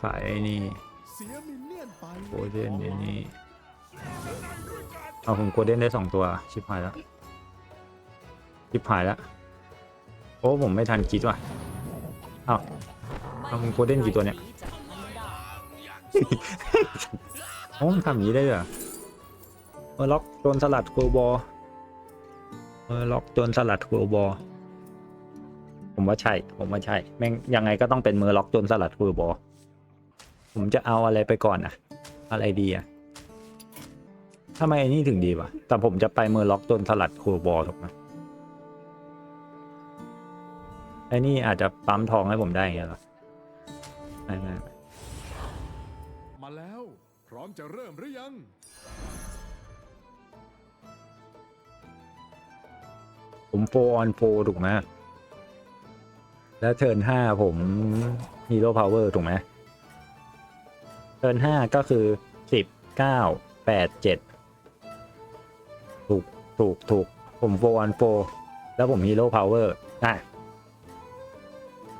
ขายไอ้นี่เสียมินเนี่ยนไปโกลเด้นไอ้นี่เอาผมโกลเด้นได้สองตัว ชิบหายแล้ว ชิบหายแล้ว โอ้ผมไม่ทันคิดว่ะอ้าวเอามึงโกลเด้นกี่ตัวเนี่ยโอ้มันทำอย่างนี้ได้เหรอเออล็อกโจนสลัดโกลบอลเออล็อกโจนสลัดโกลบอลผมว่าใช่ ผมว่าใช่ แม่งยังไงก็ต้องเป็นมือล็อกโจนสลัดโกลบอล ผมจะเอาอะไรไปก่อนอะอะไรดีอะทำไมไอ้นี่ถึงดีวะ แต่ผมจะไปมือล็อกโจนสลัดโกลบอลถูกไหมไอ้นี่อาจจะปั๊มทองให้ผมได้อย่างเงี้ยเหรอไม่ไม่มาแล้ว พร้อมจะเริ่มหรือยัง ผมโฟออนโฟถูกไหมแล้วเทิร์นห้าผมฮีโร่พาวเวอร์ถูกไหม เทิร์นห้าก็คือสิบเก้าแปดเจ็ดถูกถูกถูกผมโฟออนโฟแล้วผมฮีโร่พาวเวอร์อะ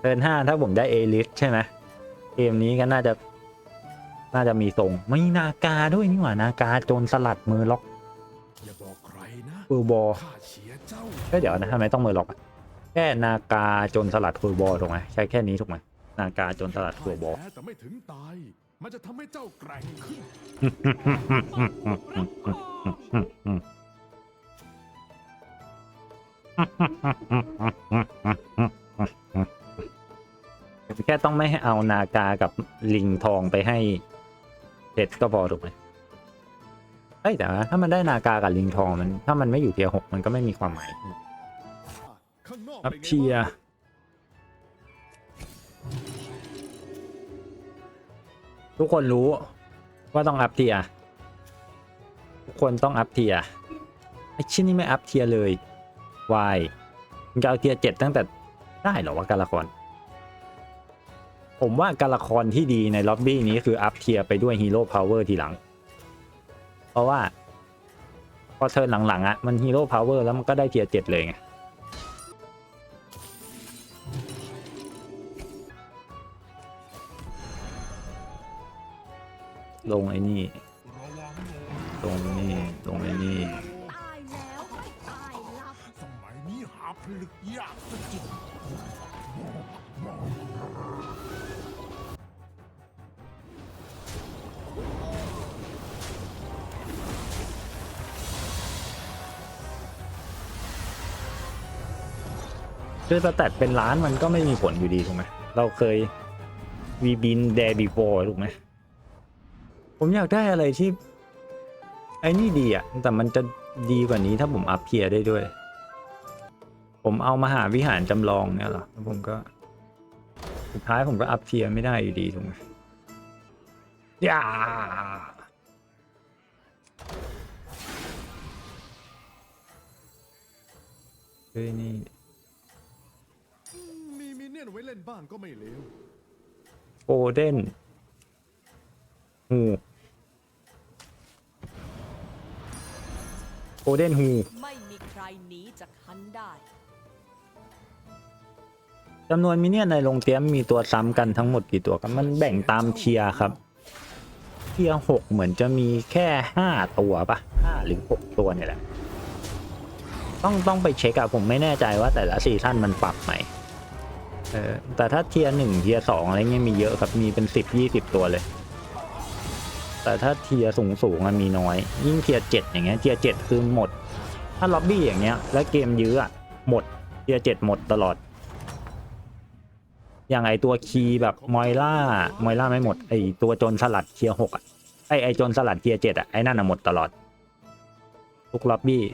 เทิร์นห้าถ้าผมได้เอลิสใช่ไหมเกมนี้ก็น่าจะ น่าจะมีทรงไม่นากาด้วยนี่หว่านากาโจรสลัดมือล็อกอย่าบอกใครนะฟูลบอลข้าเชียร์เจ้าก็เดี๋ยวนะทำไมต้องมือล็อกอะแค่นากาโจนสลัดฟูลบอลถูกไหมใช่แค่นี้ถูกไหมนากาโจนสลัดฟูลบอลแพ้แต่ไม่ถึงตายมันจะทำให้เจ้าแกร่งขึ้น แค่ต้องไม่ให้เอานากากับลิงทองไปให้เพชรก็พอถูกไหมเอ้ยแต่ว่าถ้ามันได้นากากับลิงทองมัน ถ้ามันไม่อยู่เทียร์หกมันก็ไม่มีความหมาย ข้างนอกอัพป็นไงเทียร์ บ้าง ทุกคนรู้ว่าต้องอัพเทียทุกคนต้องอัพเทียไอชิ้นนี้ไม่อัพเทียเลยวายมันจะเอาเทียเจ็ดตั้งแต่ได้เหรอวะการละคร ผมว่าการละครที่ดีในล็อบบี้นี้คืออัพเทียไปด้วยฮีโร่พาวเวอร์ทีหลัง เพราะว่า พอเทิร์นหลังๆอะมันฮีโร่พาวเวอร์แล้วมันก็ได้เทียเจ็ดเลยไง ลงไอ้นี่ ลงนี่ ลงไอ้นี่ ตายแล้วไม่ตายลับ สมัยนี้หาผลึกยากสุดคือสแตทเป็นล้านมันก็ไม่มีผลอยู่ดีถูกไหมเราเคยวีบินแดบีโฟถูกไหม ผมอยากได้อะไรที่ ไอ้นี่ดีอะแต่มันจะดีกว่านี้ถ้าผมอัพเทียร์ได้ด้วย ผมเอามาหาวิหารจำลองเนี่ยเหรอแล้วผมก็ สุดท้ายผมก็อัพเทียร์ไม่ได้อยู่ดีถูกไหมย่าเฮ้ยนี่อืมมีมินเนี่ยนไว้เล่นบ้างก็ไม่เลวโกลเด้น ฮูโกลเด้นฮูไม่มีใครหนีจากฉันได้ จำนวนมินเนี่ยนในโรงเตรียมมีตัวซ้ำกันทั้งหมดกี่ตัวกันมันแบ่งตามเทียร์ครับ เทียร์หกเหมือนจะมีแค่ห้าตัวปะห้าหรือหกตัวเนี่ยแหละ ต้องต้องไปเช็คอะผมไม่แน่ใจว่าแต่ละซีซั่นมันปรับไหมเออแต่ถ้าเทียร์หนึ่งเทียร์สองอะไรเงี้ยมีเยอะครับมีเป็นสิบยี่สิบตัวเลย แต่ถ้าเทียสูงสูงๆอะมีน้อย ยิ่งเทียเจ็ดอย่างเงี้ยเทียเจ็ดคือหมด ถ้าล็อบบี้อย่างเงี้ย แล้วเกมยื้ออะหมดเทียเจ็ดหมดตลอด อย่างไอตัวคีแบบมอยล่ามอยล่าไม่หมดไอตัวโจนสลัดเทียหกอะไอไอโจนสลัดเทียเจ็ดอะไอนั่นอะหมดตลอด ทุกล็อบบี้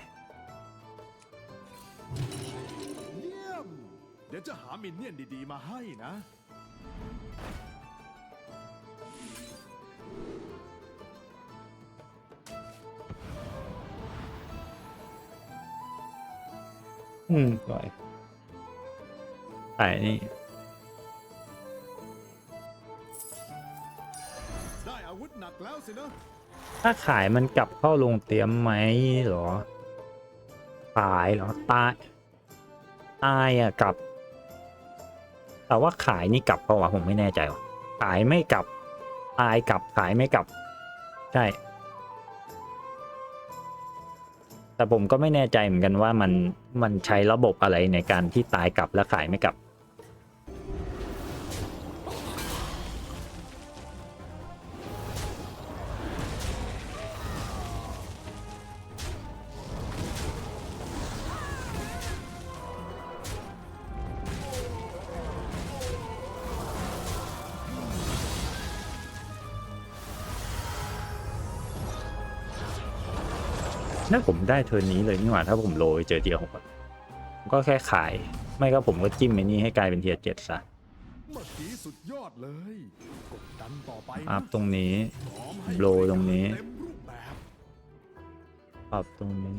เยี่ยมเดี๋ยวจะหามินเนี่ยนดีๆมาให้นะ อืมสวยใส่นี่ ได้อาวุธหนักแล้วสินะถ้าขายมันกลับเข้าโรงเตรียมไหมเหรอ ตายเหรอ ตาย ตายอะกลับ แต่ว่าขายนี่กลับเปล่าวะผมไม่แน่ใจว่ะขายไม่กลับ ตายกลับขายไม่กลับ ใช่ แต่ผมก็ไม่แน่ใจเหมือนกันว่ามันมันใช้ระบบอะไรในการที่ตายกลับและขายไม่กลับ นั่นผมได้เทิร์นนี้เลยนี่หว่าถ้าผมโรยเจอเทียร์หกอะผมก็แค่ขาย ไม่ก็ผมก็จิ้มไอ้นี่ให้กลายเป็นเทียร์เจ็ดซะเมื่อกี้สุดยอดเลยกดดันต่อไปนะอัพตรงนี้พร้อมให้โบรตรงนี้เต็มรูปแบบปรับตรงนี้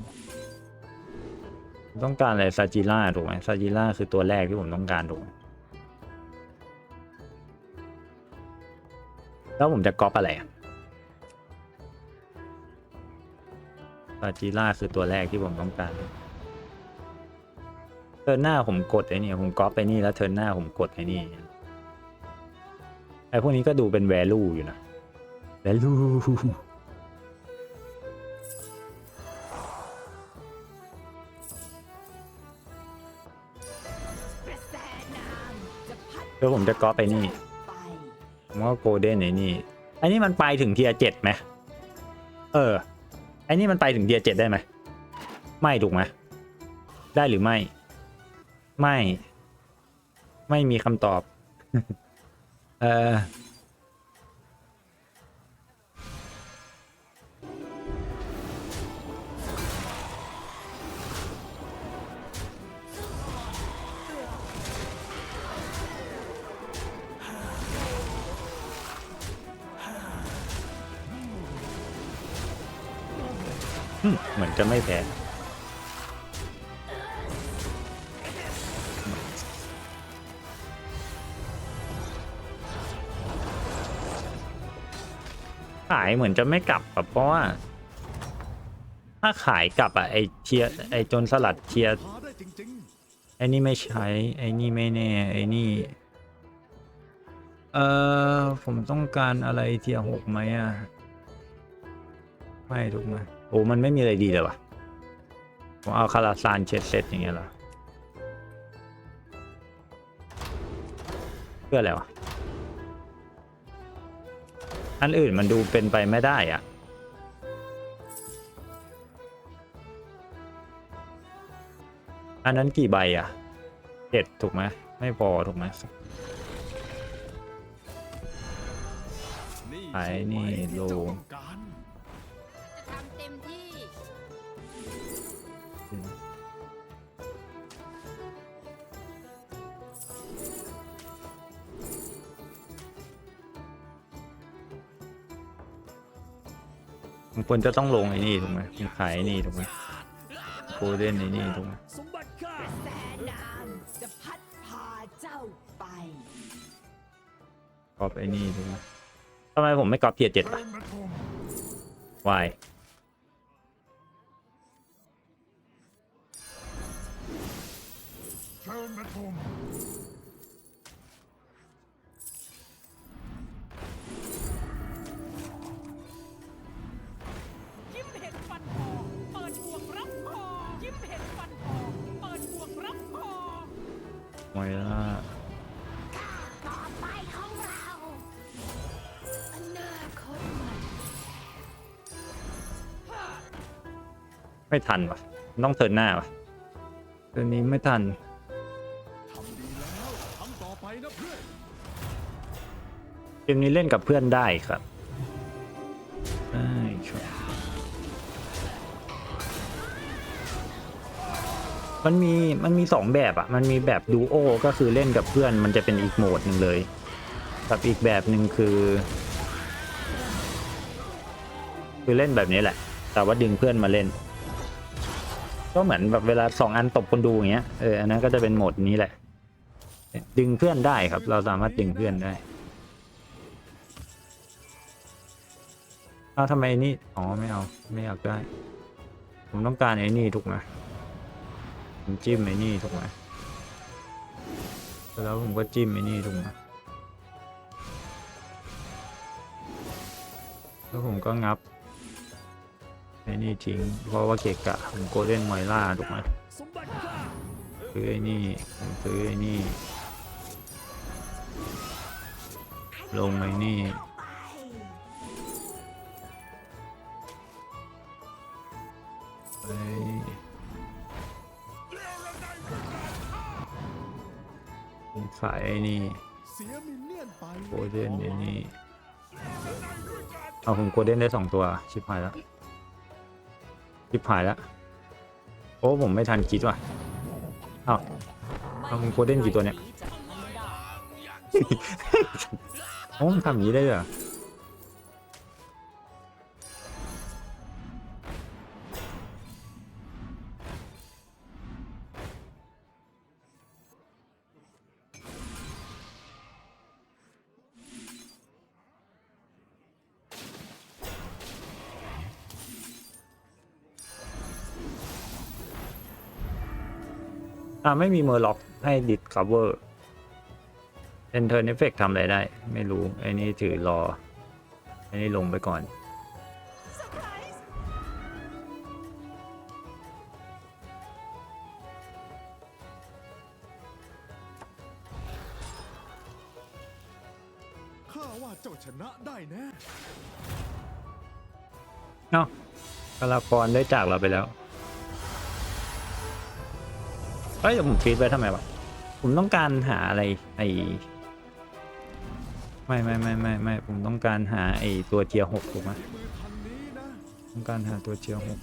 ต้องการอะไรซาจิล่าถูกไหมซาจิล่าคือตัวแรกที่ผมต้องการถูกไหมแล้วผมจะก๊อปอะไรอะ ซาจิล่าคือตัวแรกที่ผมต้องการเทิร์นหน้าผมกดไอ้นี่ผมก๊อปไปนี่แล้วเทิร์นหน้าผมกดไอ้นี่ไอ้พวกนี้ก็ดูเป็น value อยู่นะ value กระแสน้ำจะพัดเดี๋ยวผมจะก๊อปไปนี่ผมว่าโกลเด้นไอ้นี่ อันนี้มันไปถึงเทียเจ็ดไหมเออ อ้นี่มันไปถึงเดียเจ็ดได้ไหม ไม่ถูกไหม ได้หรือไม่ ไม่ ไม่มีคำตอบ เออ เหมือนจะไม่แพ้ขายเหมือนจะไม่กลับอะเพราะว่า ถ้าขายกลับอะไอเทียไอโจนสลัดเทียไอนี่ไม่ใช้ ไอนี่ไม่แน่ไอนี่ เออผมต้องการอะไรเทียหกไหมอะไม่ถูกไหม โอ้มันไม่มีอะไรดีเลยวะผมเอาคาราซานเช็ดเซตอย่างเงี้ยเหรอเพื่ออะไรวะอันอื่นมันดูเป็นไปไม่ได้อะอันนั้นกี่ใบอะเจ็ดถูกไหมไม่พอถูกไหมๆนี่ไอ้นี่โล มันควรจะต้องลงไอ้นี่ถูกไหมมันขายไอ้นี่ถูกไหมโคเด้นไอ้นี่ถูกไหมสมบัติข้ากระแสน้ำจะพัดพาเจ้าไปกรอบไอ้นี่ถูกไหมทำไมผมไม่กรอบเทียเจ็ดล่ะวาย ไม่ทันวะต้องเทินหน้าวะเทิร์นนี้ไม่ทันเพื่อนเกมนี้เล่นกับเพื่อนได้ครับได้ครับมันมีมันมีสองแบบอะมันมีแบบดูโอก็คือเล่นกับเพื่อนมันจะเป็นอีกโหมดหนึ่งเลยกับอีกแบบหนึ่งคือ คือเล่นแบบนี้แหละ แต่ว่าดึงเพื่อนมาเล่น ก็เหมือนแบบเวลาสองอันตบคนดูอย่างเงี้ย เออ อันนั้นก็จะเป็นโหมดนี้แหละ ดึงเพื่อนได้ครับ เราสามารถดึงเพื่อนได้เอาทำไมนี่ อ๋อ ไม่เอา ไม่อยากได้ ผมต้องการไอ้นี่ถูกไหมผมจิ้มไอ้นี่ถูกไหมแล้วผมก็จิ้มไอ้นี่ถูกไหมแล้วผมก็งับ อ้นี่ทิ้งเพราะว่าเกะกะผมโกเด้นมล่าถูกไหมซื้อไอ้นี่ผมซื้อไอ้นี่ ลงไอ้นี่ไปขายไอ้นี่เสียนเนี่นไปโกเด้นไอ้นี่เอาผมโกเด้นได้สองตัว ชิบหายแล้ว ชิบหายแล้วโอ้ผมไม่ทันคิดว่ะอ้าวเอามึงโกลเด้นกี่ตัวเนี่ย โอ้มันทำอย่างนี้ได้ด้วยเหรอาไม่มีเมอร์ล็อกให้ดิสคัฟเวอร์เอนเทอร์เอฟเฟกทำอะไรได้ ไม่รู้ไอ้นี่ถือรอไอ้นี่ลงไปก่อน ข้าว่าเจ้าชนะได้แน่เนาะกลากรได้จากเราไปแล้ว เฮ้ยผมฟีดไว้ทำไมวะ ผมต้องการหาอะไรไอไม่ไม่ไม่ไม่ไม่ผมต้องการหาไอตัวเทียหกถูกไหมอะต้องการหาตัวเทียหก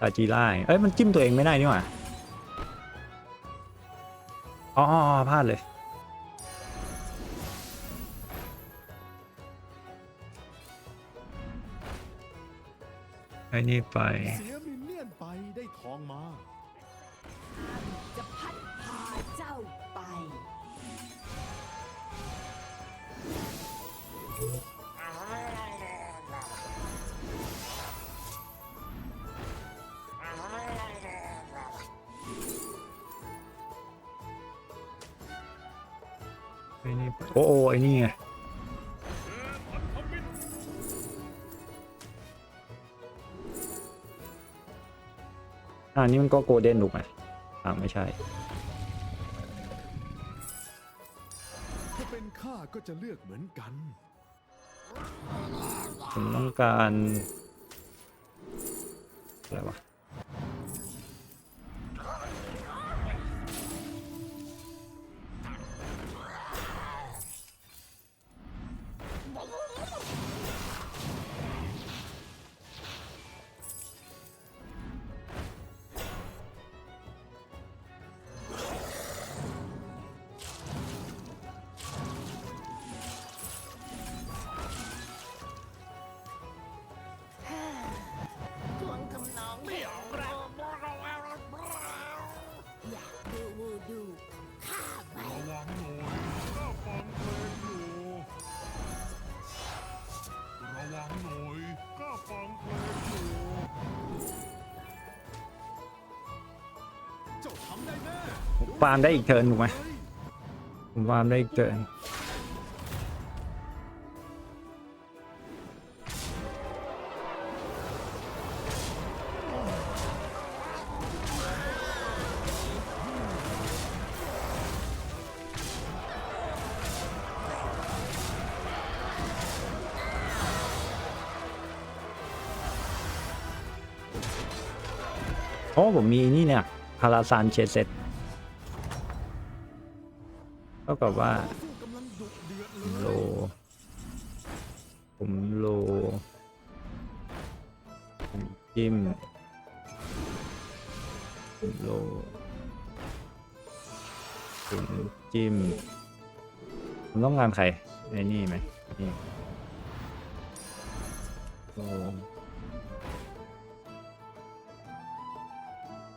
ตาจีไล่เอ้ยมันจิ้มตัวเองไม่ได้นี่หว่าอ๋อพลาดเลย อ้นี่ไป เสียมินเนี่ยนไปได้ทองมา จะพัดพาเจ้าไป ไอ้นี่ไปโอ้โอ้ไอ้นี่ไง อ่านี่มันก็โกลเด้นถูกไหมอ่าไม่ใช่ ถ้าเป็นข้าก็จะเลือกเหมือนกัน ผมต้องการ อะไรวะ ฟาร์มได้อีกเทิร์นถูกไหมผมฟาร์มได้อีกเทิร์นโอ้ผมมีนี่เนี่ยพาราซานเชเซต กับว่าผมโล ผมโล ผมจิ้ม ผมโล ผมจิ้ม ผมต้องการใครไอ้นี่ไหมนี่โล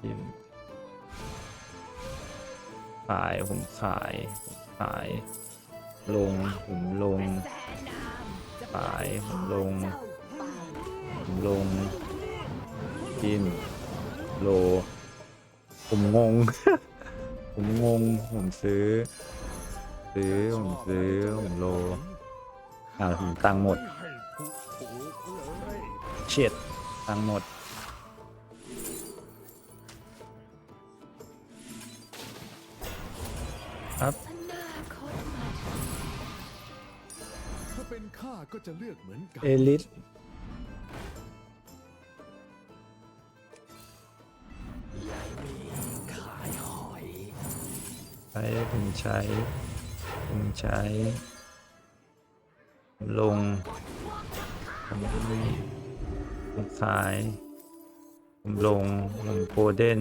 จิ้มขาย ผมขาย ผม ขาย ลงผมลงแสนนามจะไปผมลงผมลงจิ้มโล ผมงง ผมงง ผมซื้อ ซื้อ ผมซื้อ ผมโล อ่าผมตังหมดเลยเฉียดตังหมด เลือกเหมือนกันเอลิสใช้ผมใช้ผมใช้ผมลงผมผมขายผมลงผมโกลเด้น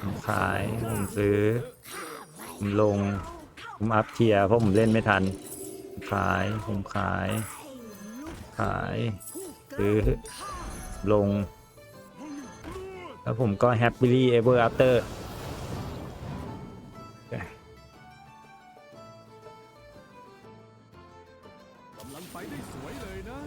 ผมขายผมซื้อผมลงผมอัพเทียร์เพราะผมเล่นไม่ทันผมขายผมขาย ขายซื้อลง แล้วผมก็ happily ever after กำลังไปได้สวยเลยนะ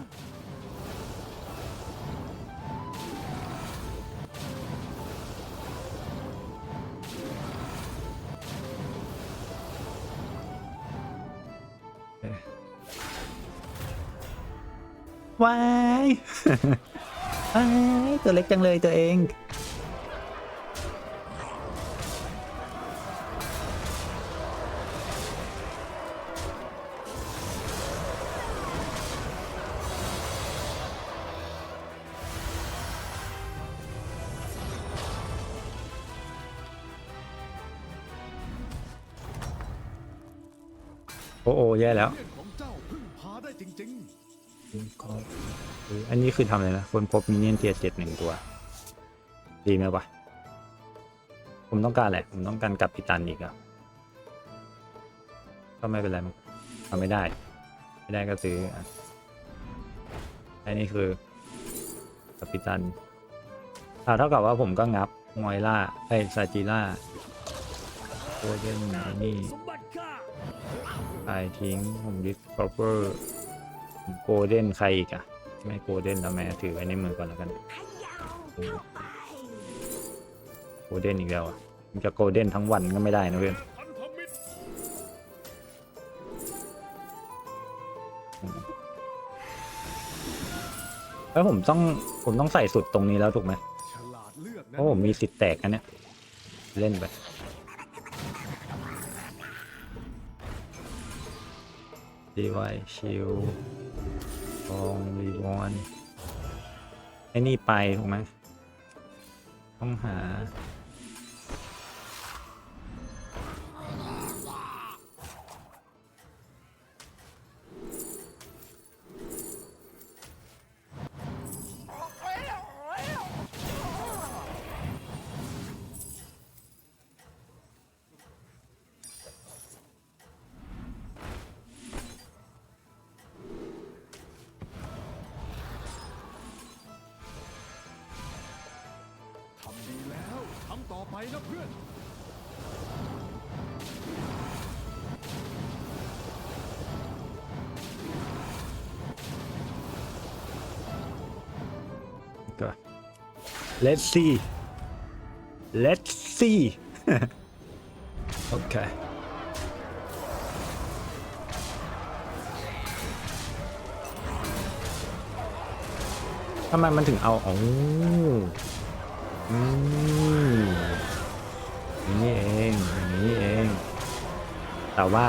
ว้ายว้ายตัวเล็กจังเลยตัวเอง อันนี้คือทำอะไรนะคนพบมินเนี่ยนเทียเจ็ดหนึ่งตัว ดีไหมวะ ผมต้องการอะไรผมต้องการกลับพิตันอีกอะก็ไม่เป็นไรมันทำไม่ได้ ไม่ได้ก็ซื้ออันนี้คือกัปปิตันอ่าเท่ากับว่าผมก็งับมอยล่าไอซาจิล่าโคเดนไอ้นี่สมบัติข้ายทิ้งผมดิสคอเปอร์โกลเด้นใครอีกอะ ไม่โกลเด้นแล้วแม่ถือไว้ในมือก่อนแล้วกันขยาวเข้าไปโกลเด้นอีกแล้วอะมันจะโกลเด้นทั้งวันก็ไม่ได้นะเพื่อนๆพันธมิตรแล้วผมต้องผมต้องใส่สุดตรงนี้แล้วถูกไหมฉลาดเลือกเพนะราะผมมีสิทธิ์แตกอันเนี้ยเล่นไปดีไวชิล ทองรีวอนไอ้นี่ไปถูกไหมต้องหา let's see let's see โอเคทำไมมันถึงเอาอ๋ออืมอนี่เองอย่างนี้เอง แต่ว่า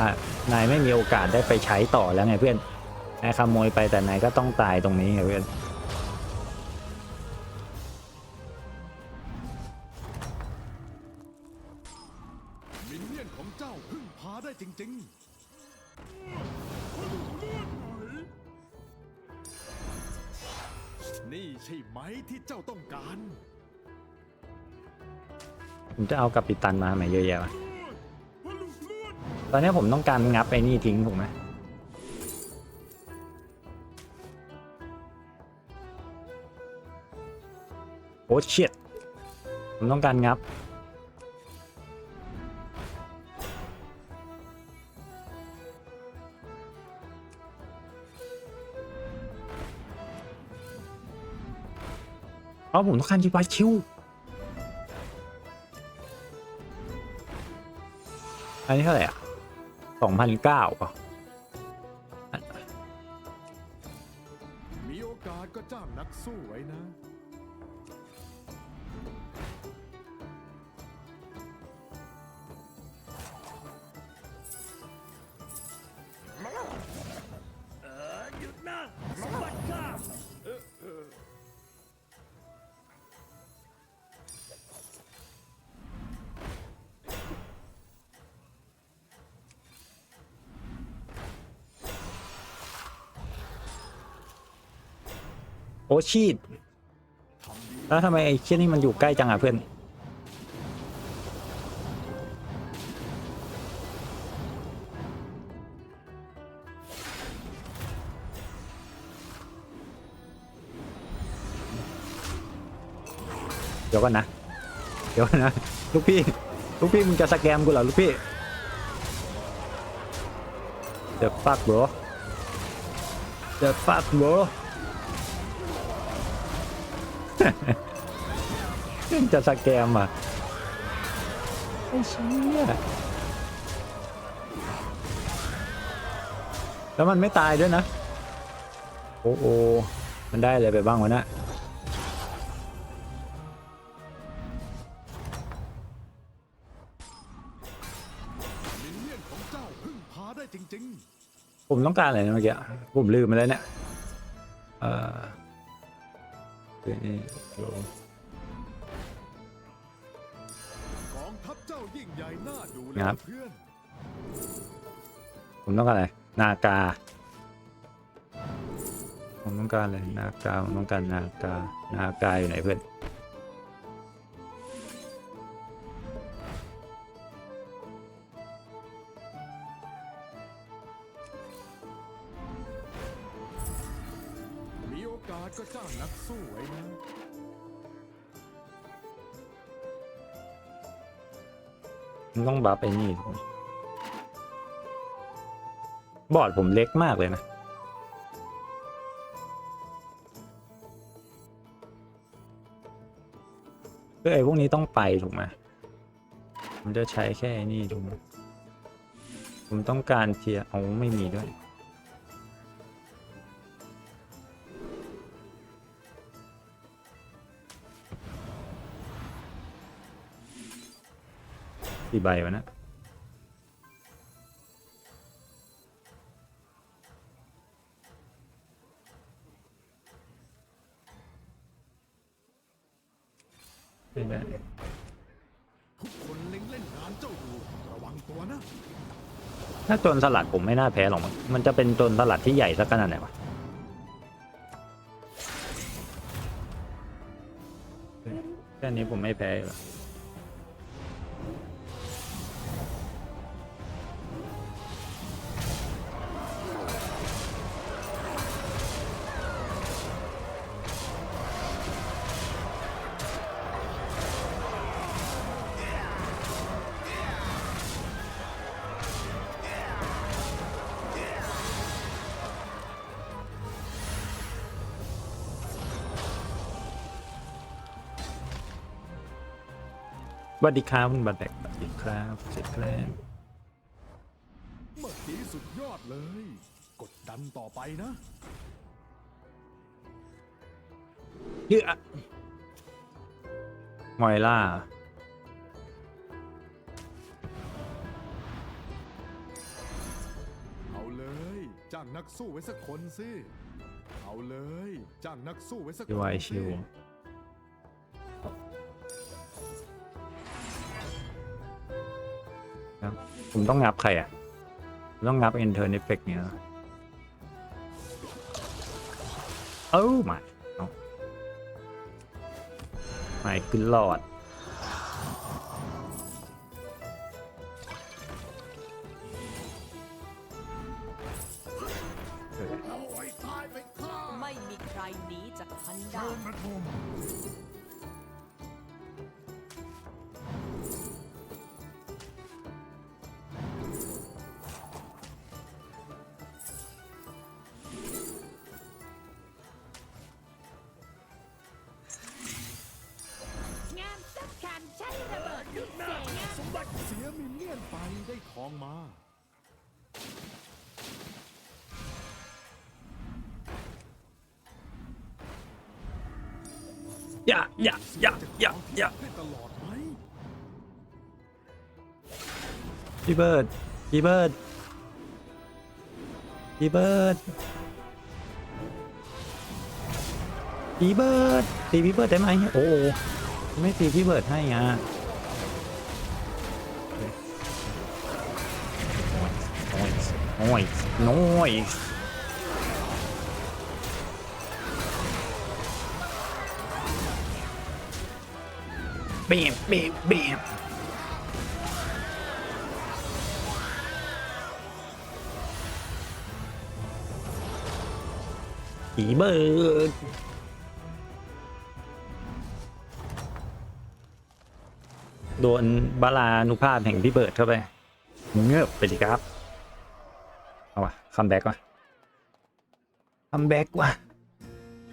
นายไม่มีโอกาสได้ไปใช้ต่อแล้วไงเพื่อนนายขโมยไปแต่นายก็ต้องตายตรงนี้ไงเพื่อน เอากัปปิตันมาทำไมเยอะแยะวะตอนนี้ผมต้องการงับไอ้นี่ทิ้งถูกไหมโอ้เชิดผมต้องการงับเอาผมต้องการจีบายคิว อันนี้เท่าไหร่อะสองพันเก้าป่ะมีโอกาสก็จ้างนักสู้ไว้นะ โอชีดแล้วทำไมไอ้เชี่ยนี่มันอยู่ใกล้จังอะเพื่อน เดี๋ยวก่อนนะ เดี๋ยวก่อนนะ ลูกพี่ ลูกพี่มึงจะสแกมกูเหรอลูกพี่ The fuck bro The fuck bro งจะสแกมอะไอ้เชี่ยแล้วมันไม่ตายด้วยนะ โอ้โอมันได้อะไรไปบ้างวะเนะมินเนี่ยนของเจ้าพึ่งพาได้จริงผมต้องการอะไรนะเมื่อกี้ ผมลืมไปแล้วเนี่ย เอ่อ น่าดูเลยครับ ผมต้องการอะไร นากา ผมต้องการอะไรนากา ผมต้องการนากา นากาอยู่ไหนเพื่อนมีโอกาสก็จ้างนักสู้ไว้นะ มันต้องบัฟไอ้นี่บอร์ดผมเล็กมากเลยนะคือไอ้พวกนี้ต้องไปถูกไหมผมจะใช้แค่นี่ถูกไหมผมต้องการเทียร์เอาไม่มีด้วย กี่ใบวะเนะไม่ได้ทุกคนเล็งเล่นงานเจ้าอยู่ระวังตัวนะถ้าโจนสลัดผมไม่น่าแพ้หรอกมั้งมันจะเป็นโจนสลัดที่ใหญ่สักขนาดไหนวะแค่นี้ผมไม่แพ้อยู่แล้ สวัสดีครับคุณบัตรแดกสวัสดีครับเสร็จแล้วเมื่อกี้สุดยอดเลย กดดันต่อไปนะเฮ้ยอะมอยล่า เอาเลย จ้างนักสู้ไว้สักคนสิ เอาเลย จ้างนักสู้ไว้สักคดีนวายสิ ชิว ครับ ผมต้องงับใครอะ ต้องงับ Enter Effect เนี่ยเอ้ามาเอาไม่ขึ้นหลอด องมา อย่าอย่าอย่าอย่าอย่าให้ตลอดไหมพี่เบิร์ดพี่เบิร์ดพี่เบิร์ดพี่เบิร์ดตีพี่เบิร์ดได้ไหมโอ้โหไม่ตีพี่เบิร์ดให้อะ อ้ยโอ้ยโอ้ยเบียบเบียบเบียบผีเบิร์ดโดนบาลานุภาพแห่งพี่เบิร์ดเข้าไป เงือบไปดิครับ เอาวะคัมแบ็กว่ะคัมแบ็กว่ะ